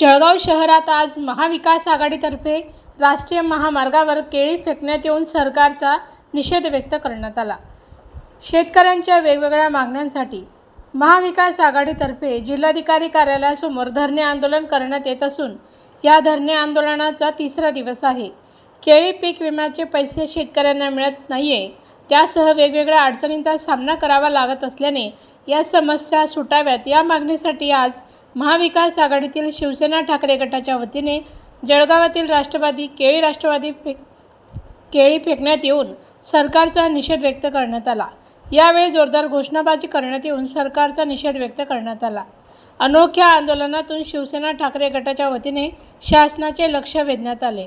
जळगाव शहरात आज महाविकास आघाडीतर्फे राष्ट्रीय महामार्गावर केळी फेकण्यात येऊन सरकारचा निषेध व्यक्त करण्यात आला. शेतकऱ्यांच्या वेगवेगळ्या मागण्यांसाठी महाविकास आघाडीतर्फे जिल्हाधिकारी कार्यालयासमोर धरणे आंदोलन करण्यात येत असून या धरणे आंदोलनाचा तिसरा दिवस आहे. केळी पीक विम्याचे पैसे शेतकऱ्यांना मिळत नाहीये त्यासह वेगवेगळ्या अडचणींचा सामना करावा लागत असल्याने या समस्या सुटाव्यात. या मागणीसाठी आज महाविकास आघाडीतील शिवसेना ठाकरे गटाच्या वतीने जळगावातील राष्ट्रवादी केळी राष्ट्रवादी फे केळी फेकण्यात येऊन सरकारचा निषेध व्यक्त करण्यात आला. यावेळी जोरदार घोषणाबाजी करण्यात येऊन सरकारचा निषेध व्यक्त करण्यात आला. अनोख्या आंदोलनातून शिवसेना ठाकरे गटाच्या वतीने शासनाचे लक्ष वेधण्यात आले.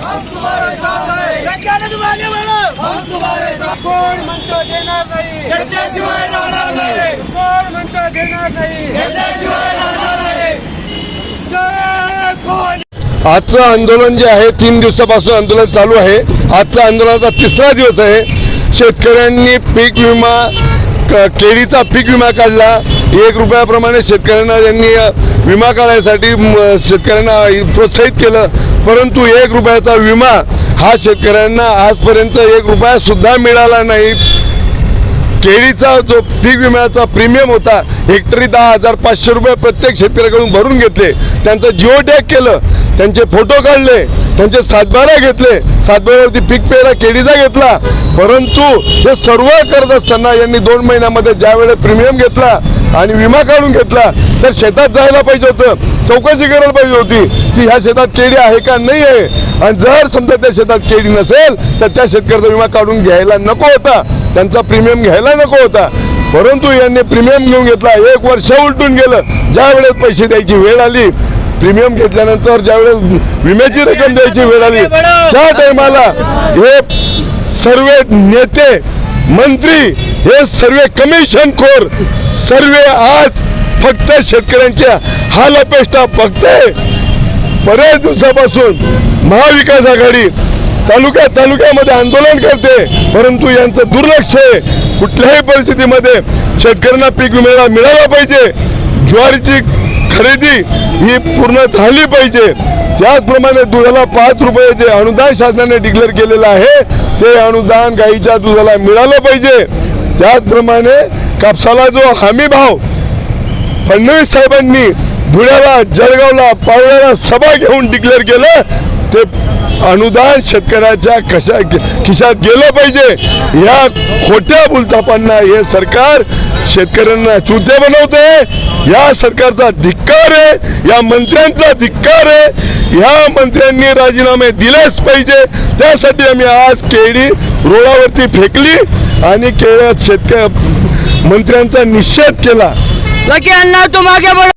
हम तुम्हारे साथ हैं कहने तुम आगे बढ़ो हम तुम्हारे साथ कोण म्हणतो देणार नाही? घेतल्याशिवाय राहणार नाही. कोण म्हणतो देणार नाही? घेतल्याशिवाय राहणार नाही. जय कोण? आजचं आंदोलन जे आहे तीन दिवसापासून आंदोलन चालू आहे. आजचा आंदोलनाचा तिसरा दिवस आहे. शेतकऱ्यांनी पीक विमा केळीचा पीक विमा काढला. एक रुपयाप्रमाणे शेतकऱ्यांना यांनी विमा काढायसाठी शेतकऱ्यांना प्रोत्साहित केलं. परंतु एक रुपयाचा विमा हा शेतकऱ्यांना आजपर्यंत एक रुपयासुद्धा मिळाला नाही. केळीचा जो पीक विम्याचा प्रीमियम होता हेक्टरी दहा हजार पाचशे रुपये प्रत्येक शेतकऱ्याकडून भरून घेतले. त्यांचं जिओ टॅग केलं त्यांचे फोटो काढले त्यांचे सातबारा घेतले सातबाऱ्यावरती पीक पेरा केळीचा घेतला. परंतु हे सर्व करत असताना यांनी दोन महिन्यामध्ये ज्यावेळेस प्रीमियम घेतला आणि विमा काढून घेतला तर शेतात जायला पाहिजे होतं. चौकशी करायला पाहिजे होती की ह्या शेतात केळी आहे का नाही आहे. आणि जर समजा त्या शेतात केळी नसेल तर त्या शेतकऱ्याचा विमा काढून घ्यायला नको होता. त्यांचा प्रीमियम घ्यायला नको होता. परंतु यांनी प्रीमियम घेऊन घेतला. एक वर्ष उलटून गेलं. ज्या वेळेस पैसे द्यायची वेळ आली प्रीमियम घेतल्यानंतर ज्यावेळेस विम्याची रक्कम द्यायची वेळ आली त्या टायमाला हे सर्व नेते मंत्री हे सर्व कमिशन खोर सर्व आज फक्त शेतकऱ्यांच्या हाल अपेष्टा बघते बऱ्याच दिवसापासून महाविकास आघाडी तालुक्या तालुक्यामध्ये आंदोलन करते. परंतु यांचं दुर्लक्ष आहे. कुठल्याही परिस्थितीमध्ये शेतकऱ्यांना पीक विमा मिळाला पाहिजे. ज्वारीची खरेदी ही पूर्ण झाली पाहिजे. त्याचप्रमाणे दुधाला पाच रुपये जे अनुदान शासनाने डिक्लेअर केलेलं आहे ते अनुदान गाईच्या दुधाला मिळालं पाहिजे. त्याचप्रमाणे कापसाला जो हमी भाव फडणवीस साहेबांनी धुळ्याला जळगावला पावड्याला सभा घेऊन डिक्लेअर केलं ते अनुदान शेतकऱ्याच्या कशा खिशात गेलं पाहिजे. या खोट्या बुलतापांना हे सरकार शेतकऱ्यांना चुलते बनवते. या सरकारचा धिक्कार आहे या मंत्र्यांचा धिक्कार आहे. या मंत्र्यांनी राजीनामे दिलेच पाहिजे. त्यासाठी आम्ही आज केळी रोडावरती फेकली आणि केळ्यात शेतकऱ्या मंत्र्यांचा निषेध केला. लकी अण्णा तू मागे बढ़ो